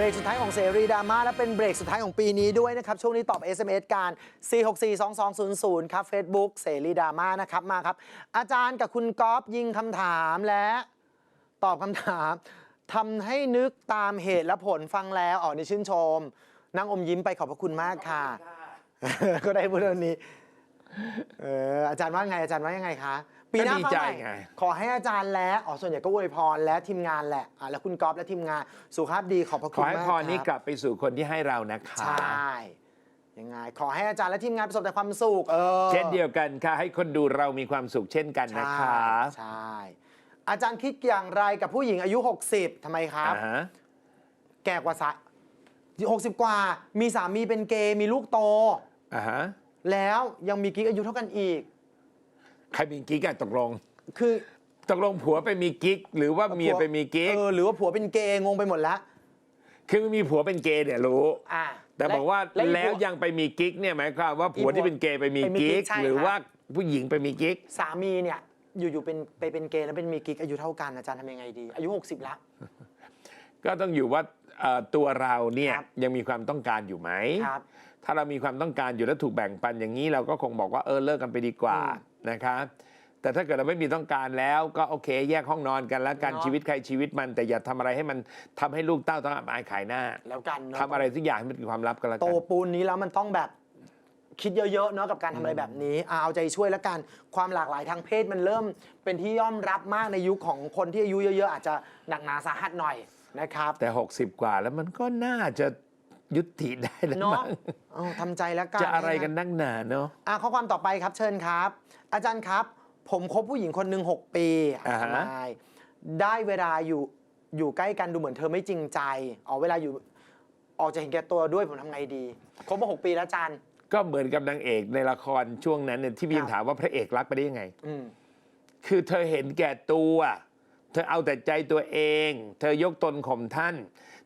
บรกสุดท้ายของเสรีดราม่าและเป็นเบรกสุดท้ายของปีนี้ด้วยนะครับ ช่วงนี้ตอบ SMS การ 4642200 ครับ Facebook เสรีดราม่านะครับมาครับ อาจารย์กับคุณก๊อฟยิงคำถามและตอบคำถามทำให้นึกตามเหตุและผลฟังแล้วอ๋อนี่ชื่นชม นั่งอมยิ้มไปขอบพระคุณมากค่ะ ก็ได้พูดเรื่องนี้เอออาจารย์ว่าไงอาจารย์ว่ายังไงคะ ปีหน้าก็ดีฟ้าใจใหม่ไง ขอให้อาจารย์และอ๋อส่วนใหญ่ก็อวยพรและทีมงานแหละอะแล้วคุณก๊อฟและทีมงานสุขภาพดีขอบพระขคุอณให้มากพรนี้คกรับลับไปสู่คนที่ให้เรานะคะ ใช่ยังไง ขอให้อาจารย์และทีมงานประสบแต่ความสุขเออ เช่นเดียวกันค่ะ ให้คนดูเรามีความสุขเช่นกันนะใช่คะ ใช่ อาจารย์คิดอย่างไรกับผู้หญิงอายุ 60ทำไมครับ อ่าฮะแก่กว่าสะ60กว่า มีสามีเป็นเกย์มีลูกโต อ่าฮะแล้วยังมีกิ๊กอายุเท่ากันอีก ใครมีกิ๊กอะตกลง คือตกลงผัวไปมีกิ๊ก หรือว่าเมียไปมีกิ๊ก เออหรือว่าผัวเป็นเกย์งงไปหมดแล้วคือมีผัวเป็นเกย์เนี่ยรู้ อ่าแต่บอกว่าอีแล้วผั ยังไปมีกิ๊กเนี่ยหมายความว่าผัวอีผัวที่เป็นเกย์ไปมีไปมีกิ๊กิ๊กกใช่หรือครับ ว่าผู้หญิงไปมีกิ๊ก สามีเนี่ยอยู่ๆเป็นไปเป็นเกย์แล้วเป็นมีกิ๊กอายุเท่ากันอาจารย์ทำยังไงดี อายุ 60 ละ ก็ต้องอยู่ว่าเอ่อตัวเราเนี่ยครับ ยังมีความต้องการอยู่ไหม ครับ ถ้าเรามีความต้องการอยู่แล้วถูกแบ่งปันอย่างนี้เราก็คงบอกว่าเออเลิกกันไปดีกว่า อืม นะคะแต่ถ้าเกิดเราไม่มีต้องการแล้วก็โอเค แยกห้องนอนกันแล้วกันเนาะ ชีวิตใครชีวิตมันแต่อย่าทำอะไรให้มันทำให้ลูกเต้าต้องอับอายขายหน้าแล้วกันเนาะทำอะไรทุกอย่างให้มันเป็นความลับกันแล้วโตกัน ปูนนี้แล้วมันต้องแบบคิดเยอะๆเนาะกับการทำอะไรแบบนี้อะเอาใจช่วยแล้วกัน ความหลากหลายทางเพศมันเริ่มเป็นที่ยอมรับมากในยุคของคนที่อายุเยอะ ๆ อาจจะหนักหนาสาหัสหน่อยนะครับ แต่ 60 กว่าแล้วมันก็น่าจะ ยุติได้แล้วเนาะมั้งเอาทำใจแล้วกันจะอะไรกันนั่งหนาเนาะ อะข้อความต่อไปครับเชิญครับ อาจารย์ครับ ผมคบผู้หญิงคนหนึ่ง6ปีอ่าฮะ ทำไมได้เวลาอยู่อยู่ใกล้กันดูเหมือนเธอไม่จริงใจอ๋อเวลาอยู่ออกจะเห็นแก่ตัวด้วยผมทำไงดีคบมาหกปีแล้วอาจารย์ ก็เหมือนกับนางเอกในละครช่วงนั้นเนี่ยที่พี่ครับยังถามว่าพระเอกรักไปได้ยังไง อืม คือเธอเห็นแก่ตัว เธอเอาแต่ใจตัวเอง เธอยกตนข่มท่าน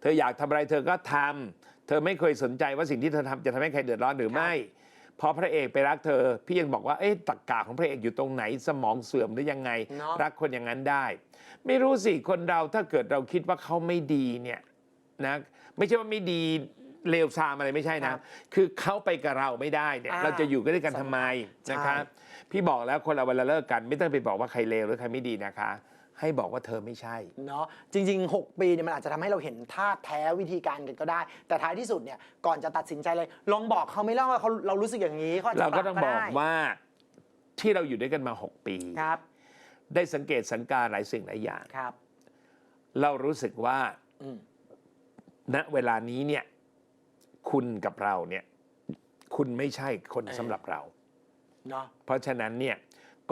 เธออยากทำอะไรเธอก็ทำ เธอไม่เคยสนใจว่าสิ่งที่เธอทำจะทำให้ใครเดือดร้อนหรือไม่ พอพระเอกไปรักเธอ พี่ยังบอกว่าเอ๊ะตักกะของพระเอกอยู่ตรงไหนสมองเสื่อมหรือยังไง เนาะรักคนอย่างนั้นได้ ไม่รู้สิคนเราถ้าเกิดเราคิดว่าเขาไม่ดีเนี่ยนะไม่ใช่ว่าไม่ดีเลวทรามอะไรไม่ใช่ครันะบคือเขาไปกับเราไม่ได้เนี่ยอ่าเราจะอยู่กันด้วยกันทำไมใช่ นะครับพี่บอกแล้วคนเราเวลาเลิกกัน ไม่ต้องไปบอกว่าใครเลวหรือใครไม่ดีนะคะ ให้บอกว่าเธอไม่ใช่ เนาะจริง ๆ 6 ปีเนี่ยมันอาจจะทำให้เราเห็นท่าแท้วิธีการกันก็ได้ แต่ท้ายที่สุดเนี่ยก่อนจะตัดสินใจเลย ลองบอกเขาไม่เล่าว่าเขาเรารู้สึกอย่างนี้เขาอาจจะเราก็ต้องปบรัอกได้ว่าที่เราอยู่ด้วยกันมา 6 ปี ครับได้สังเกตสังการหลายสิ่งหลายอย่าง ครับ เรารู้สึกว่าอืม ณเวลานี้เนี่ย คุณกับเราเนี่ย คุณไม่ใช่คนสำหรับเรา เนาะเพราะฉะนั้นเนี่ย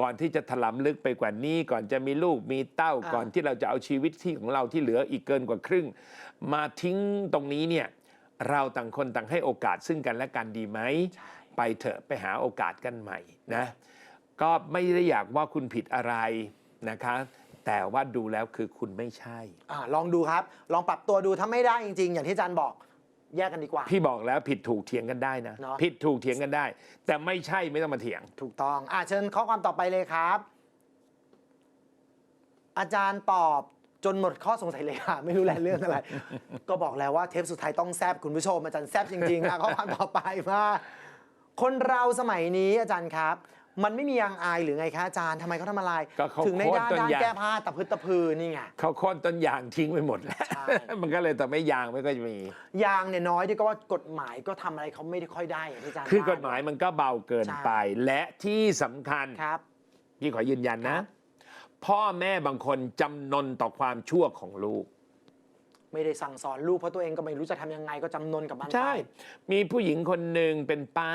ก่อนที่จะถลำลึกไปกว่านี้ ก่อนจะมีลูกมีเต้าอ่าก่อนที่เราจะเอาชีวิตที่ของเราที่เหลืออีกเกินกว่าครึ่ง มาทิ้งตรงนี้เนี่ยเราต่างคนต่างให้โอกาสซึ่งกันและกันดีไหมใช่ไปเถอะไปหาโอกาสกันใหม่นะก็ไม่ได้อยากว่าคุณผิดอะไรนะคะ แต่ว่าดูแล้วคือคุณไม่ใช่อ่าลองดูครับ ลองปรับตัวดูถ้าไม่ได้จริง ๆ อย่างที่อาจารย์บอก แยกกันดีกว่า พี่บอกแล้วผิดถูกเถียงกันได้นะ เนอะ ผิดถูกเถียงกันได้ แต่ไม่ใช่ไม่ต้องมาเถียง ถูกต้องอ่าเชิญข้อความต่อไปเลยครับ อาจารย์ตอบจนหมดข้อสงสัยเลยค่ะ ไม่รู้แหละเรื่องอะไร ก็บอกแล้วว่าเทปสุดท้ายต้องแซบคุณผู้ชมอาจารย์แซบจริงๆอะข้อความต่อไปว่าคนเราสมัยนี้อาจารย์ครับ มันไม่มียางอายหรือไงคะอาจารย์ทำไมเขาทำอะไร ก็เขาถึงในด้านโค่นต้นด้านยาง แก้ผ้าตะพืดตะพือนี่ไง เขาโค่นต้นยางทิ้งไปหมดแล้ว ใช่ มันก็เลยแต่ไม่ยางไม่ก็จะมี ยางเนี่ยน้อยที่ก็ว่ากฎหมายก็ทำอะไรเขาไม่ได้ค่อยได้อย่างที่อาจารย์คือกว่ฎหมายมันก็เบาเกินไป และที่สำคัญ ครับ พี่ขอยืนยันคนะรับพ่อแม่บางคนจำนนต่อความชั่วของลูก ไม่ได้สั่งสอนลูกเพราะตัวเองก็ไม่รู้จะทำยังไงก็จำนนกับมันไป ใช่ มีผู้หญิงคนหนึ่งเป็นป้า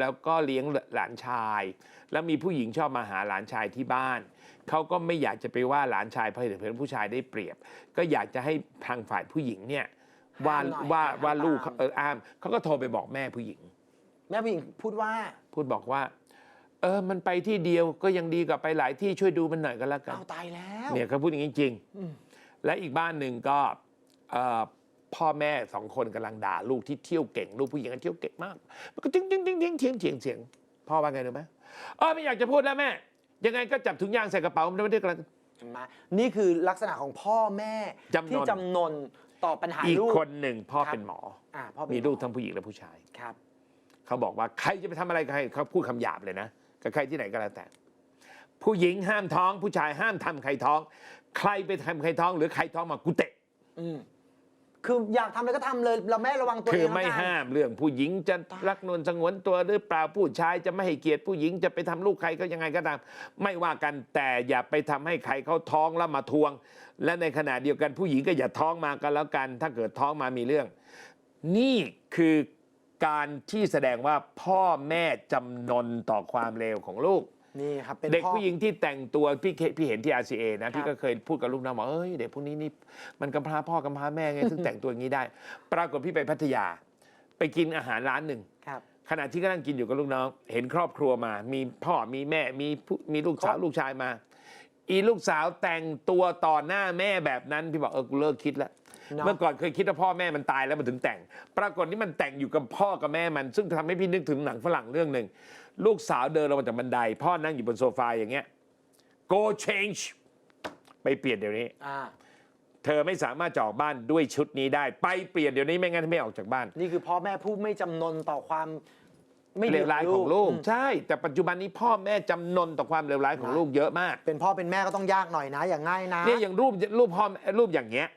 แล้วก็เลี้ยงหลานชาย แล้วมีผู้หญิงชอบมาหาหลานชายที่บ้าน เขาก็ไม่อยากจะไปว่าหลานชายเพราะเห็นเพื่อนผู้ชายได้เปรียบ ก็อยากจะให้ทางฝ่ายผู้หญิงเนี่ยว่าห้ามหน่อยว่าห้ามว่าลูกตาม เอออ้ามเขาก็โทรไปบอกแม่ผู้หญิง แม่ผู้หญิงพูดว่าพูดบอกว่า เออมันไปที่เดียวก็ยังดีกว่าไปหลายที่ช่วยดูมันหน่อยก็แล้วกัน เอาตายแล้ว เนี่ยเขาพูดอย่างนี้จริงอืมและอีกบ้านหนึ่งก็เอ่อ พ่อแม่สองคนกำลังด่าลูกที่เที่ยวเก่ง ลูกผู้หญิงก็เที่ยวเก่งมากมันก็ทิ้งทิ้งทิ้งทิ้งเถียงเถียงเถียงพ่อว่าไงรู้ไหมเออไม่อยากจะพูดแล้วแม่ ยังไงก็จับถุงยางใส่กระเป๋ามันไม่ได้กันเห็นไหมนี่คือลักษณะของพ่อแม่จำนนที่จำนนตอบปัญหาอีกลูกคนหนึ่งพ่อครับเป็นหมออ่าพ่อเป็นมีลูกหอทั้งผู้หญิงและผู้ชายครับ เขาบอกว่าใครจะไปทำอะไรกับใครเขาพูดคำหยาบเลยนะกับใครที่ไหนก็แล้วแต่ ผู้หญิงห้ามท้อง ผู้ชายห้ามทำใครท้อง ใครไปทำใครท้อง หรือใครท้องมากูเตะอืม คืออยากทำอะไรก็ทำเลย เราแม่ระวังตัวคืเอองไม่แล้วกันห้ามเรื่องผู้หญิงจะรักนวลสงวนตัวหรือเปล่าผู้ชายจะไม่ให้เกียรติผู้หญิงจะไปทำลูกใครก็ยังไงก็ตาม ไม่ว่ากันแต่อย่าไปทำให้ใครเขาท้องแล้วมาทวง และในขณะเดียวกันผู้หญิงก็อย่าท้องมากันแล้วกัน ถ้าเกิดท้องมามีเรื่อง นี่คือการที่แสดงว่าพ่อแม่จำนนต่อความเลวของลูก นี่ครับเป็นเด็กพ่อ ผู้หญิงที่แต่งตัวพี่เคพี่เห็นที่ RCA นะครับพี่ก็เคยพูดกับลูกน้องบอกเอ้ยเด็กพวกนี้นี่มันกำพร้าพ่อกำพร้าแม่ไงถึงแต่งตัวอย่างนี้ได้ ปรากฏพี่ไปพัทยา ไปกินอาหารร้านหนึ่งครับ ขณะที่กำลังกินอยู่กับลูกน้อง เห็นครอบครัวมา มีพ่อมีแม่มีผู้มีลูกสาวครับลูกชายมา อีลูกสาวแต่งตัวต่อหน้าแม่แบบนั้น พี่บอกเออกูเลิกคิดแล้ว เนาะเมื่อก่อนเคยคิดว่าพ่อแม่มันตายแล้วมันถึงแต่ง ปรากฏนี่มันแต่งอยู่กับพ่อกับแม่มัน ซึ่งทำให้พี่นึกถึงหนังฝรั่งเรื่องหนึ่งลูกสาวเดินลงมาจากบันได พ่อนั่งอยู่บนโซฟาอย่างเงี้ย go change ไปเปลี่ยนเดี๋ยวนี้ อ่า เธอไม่สามารถจะออกบ้านด้วยชุดนี้ได้ ไปเปลี่ยนเดี๋ยวนี้ไม่งั้นไม่ออกจากบ้าน นี่คือพ่อแม่ผู้ไม่จำนนต่อความไม่เลดีวร้ายของลูกมใช่ แต่ปัจจุบันนี้พ่อแม่จำนนต่อความเลวร้ายของนะลูกเยอะมาก เป็นพ่อเป็นแม่ก็ต้องยากหน่อยนะ อย่างง่ายนะ เนี่ยอย่างรูปรูปพ่อรูปอย่างเงี้ย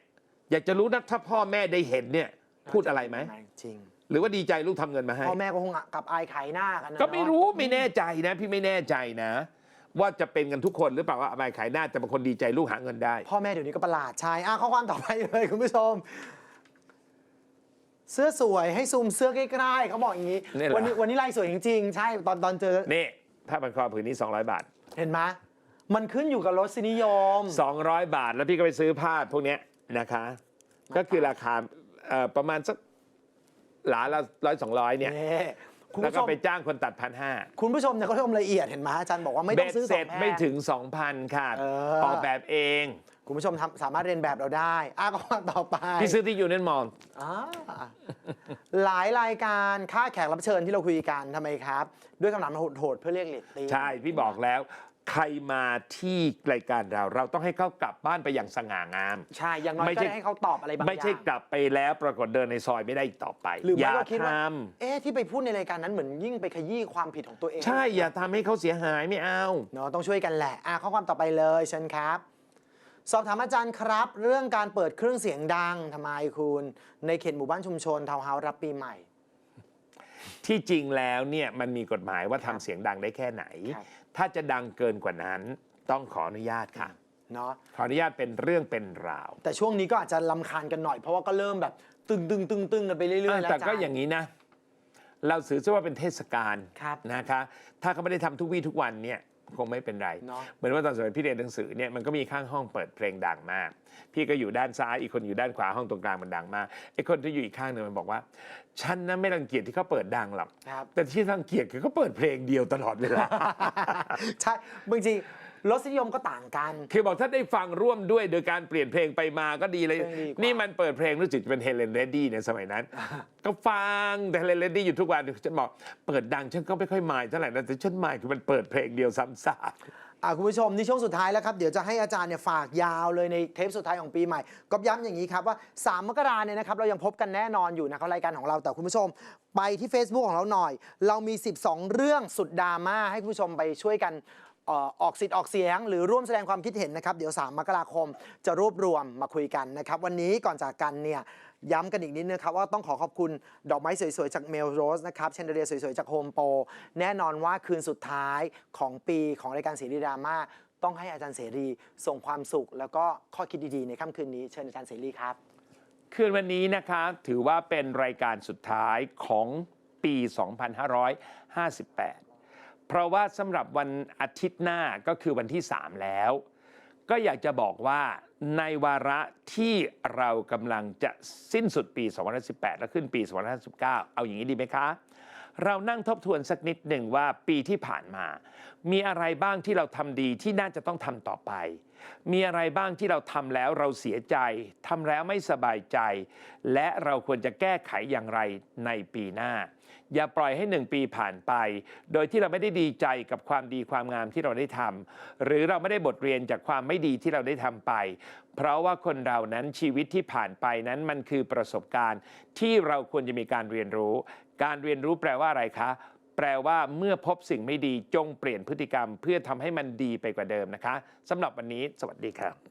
อยากจะรู้นะถ้าพ่อแม่ได้เห็นเนี่ยพูดอะไรไหม จริงหรือว่าดีใจลูกทำเงินมาให้ พ่อแม่ก็คงกลับอายขายหน้ากันนะก็ไม่เนาะรู้ไม่แน่ใจนะ พี่ไม่แน่ใจนะ ว่าจะเป็นกันทุกคนหรือเปล่าว่าอะไรขายหน้าแต่บางคนดีใจลูกหาเงินได้ พ่อแม่เดี๋ยวนี้ก็ประหลาดใช่อะข้อความต่อไปเลยคุณผู้ชม เสื้อสวยให้ซูมเสื้อใกล้ๆเขาบอกอย่างนี้ นี่เหรอ วันนี้วันนี้ลายสวยจริงๆ ใช่ตอนตอนเจอ นี่ผ้าพันคอผืนนี้ 200 บาท เห็นไหมมันขึ้นอยู่กับรสนิยม 200 บาทแล้วพี่ก็ไปซื้อผ้าพวกเนี้ย นะคะ ก็คือราคาเอ่อประมาณสักหลาละร้อยสองร้อยเนี่ยนี่คุณแล้วผู้ชก็มไปจ้างคนตัดพันห้าคุณผู้ชมเนี่ยเขาชมละเอียดเห็นไหมอาจารย์บอกว่าไม่ต้เบ็องดซื้อสเสอร็งจแผ่ไม่นถึง2,000ค่ะเออ ออกแบบเองคุณผู้ชมทำสามารถเรียนแบบเราได้อะข้อความต่อไป พี่ซื้อที่ยูเนนมอล อ่าหลายรายการค่าแขกรับเชิญที่เราคุยกันทำไมครับ ด้วยคำถามโหดๆเพื่อเรียกเลตติ้ง ใช่ พี่บอกแล้ว ใครมาที่รายการเรา เราต้องให้เขากลับบ้านไปอย่างสง่างาม ใช่อย่างน้อยไม่ก็ใช่ ได้ให้เขาตอบอะไรบางอย่างไม่ใช่กลับไปแล้วปรากฏเดินในซอยไม่ได้อีกต่อไปหรืออไม่ย่าก็คิดทว่าเอ๊ะที่ไปพูดในรายการนั้นเหมือนยิ่งไปขยี้ความผิดของตัวเองำใช่อย่าทำให้เขาเสียหายไม่เอา เนาะต้องช่วยกันแหละอะข้อความต่อไปเลยเชิญครับ สอบถามอาจารย์ครับ เรื่องการเปิดเครื่องเสียงดังทำไมคุณ ในเขตหมู่บ้านชุมชนทาวน์เฮาส์รับปีใหม่ ที่จริงแล้วเนี่ยมันมีกฎหมายว่าครัทำบเสียงดังได้แค่ไหน ครับ ถ้าจะดังเกินกว่านั้นต้องขออนุญาตค่ะ เนาะขออนุญาตเป็นเรื่องเป็นราว แต่ช่วงนี้ก็อาจจะลำคาญกันหน่อย เพราะว่าก็เริ่มแบบตึงตึงตึงตึงกันไปเรื่อยๆแล้วแต่อาจารก็ย์อย่างนี้นะ เราถือซะว่าเป็นเทศกาลครับ นะคะ ถ้าเขาไม่ได้ทำทุกวี่ทุกวันเนี่ย คงไม่เป็นไร เนาะ เหมือนว่าตอนสมัยพี่เรียนหนังสือเนี่ยมันก็มีข้างห้องเปิดเพลงดังมาก พี่ก็อยู่ด้านซ้ายอีกคนอยู่ด้านขวาห้องตรงกลางมันดังมากไอ้คนที่อยู่อีกข้างหนึ่งมันบอกว่า ฉันนะไม่รังเกียจที่เขาเปิดดังหรอก ครับ แต่ที่รังเกียจคือเขาเปิดเพลงเดียวตลอดเวลา ใช่บางที รสนิยมก็ต่างกัน คือบอกถ้าได้ฟังร่วมด้วยโดยการเปลี่ยนเพลงไปมาก็ดีเลย เพลงดีกว่านี่มันเปิดเพลงรู้สึกจะเป็นเฮเลนเรดดี้ในสมัยนั้น ก็ฟังแต่เฮเลนเรดดี้อยู่ทุกวันฉันบอกเปิดดังฉันก็ไม่ค่อยหมายเท่าไหร่นะแต่ฉันหมายคือมันเปิดเพลงเดียวซ้ำซากอะคุณผู้ชมนี่ช่วงสุดท้ายแล้วครับ เดี๋ยวจะให้อาจารย์เนี่ยฝากยาวเลยในเทปสุดท้ายของปีใหม่ก็ย้ำอย่างนี้ครับว่า 3 มกราเนี่ยนะครับ เรายังพบกันแน่นอนอยู่นะครับรายการของเราแต่คุณผู้ชม ไปที่ Facebook ของเราหน่อย เรามี 12 เรื่องสุดดราม่าให้คุณผู้ชมไปช่วยกันเออกสิทธิ์ออกเสียง หรือร่วมแสดงความคิดเห็นนะครับ เดี๋ยว 3 มกราคมจะรวบรวมมาคุยกันนะครับ วันนี้ก่อนจากกันเนี่ยย้ำกันอีกนิดนึงครับว่าต้องขอขอบคุณดอกไม้สวยๆ จากเมลโรสนะครับเชนเดเรียสวยๆ จากโฮมโปรแน่นอนว่าคืนสุดท้ายของปีของรายการเสรีดราม่าต้องให้อาจารย์เสรีส่งความสุข แล้วก็ข้อคิดดีๆ ในค่ำคืนนี้เชิญอาจารย์เสรีครับ คืนวันนี้นะคะถือว่าเป็นรายการสุดท้ายของปี 2558 เพราะว่าสำหรับวันอาทิตย์หน้าก็คือวันที่ 3 แล้ว ก็อยากจะบอกว่าในวาระที่เรากำลังจะสิ้นสุดปี 2018 และขึ้นปี 2019 เอาอย่างนี้ดีไหมคะ เรานั่งทบทวนสักนิดหนึ่งว่าปีที่ผ่านมา มีอะไรบ้างที่เราทำดีที่น่าจะต้องทำต่อไป มีอะไรบ้างที่เราทำแล้วเราเสียใจทำแล้วไม่สบายใจ และเราควรจะแก้ไขอย่างไรในปีหน้า อย่าปล่อยให้หนึ่งปีผ่านไป โดยที่เราไม่ได้ดีใจกับความดีความงามที่เราได้ทำหรือเราไม่ได้บทเรียนจากความไม่ดีที่เราได้ทำไป เพราะว่าคนเรานั้นชีวิตที่ผ่านไปนั้นมันคือประสบการณ์ที่เราควรจะมีการเรียนรู้ การเรียนรู้แปลว่าอะไรคะ แปลว่าเมื่อพบสิ่งไม่ดีจงเปลี่ยนพฤติกรรม เพื่อทำให้มันดีไปกว่าเดิมนะคะสำหรับวันนี้ สวัสดีครับ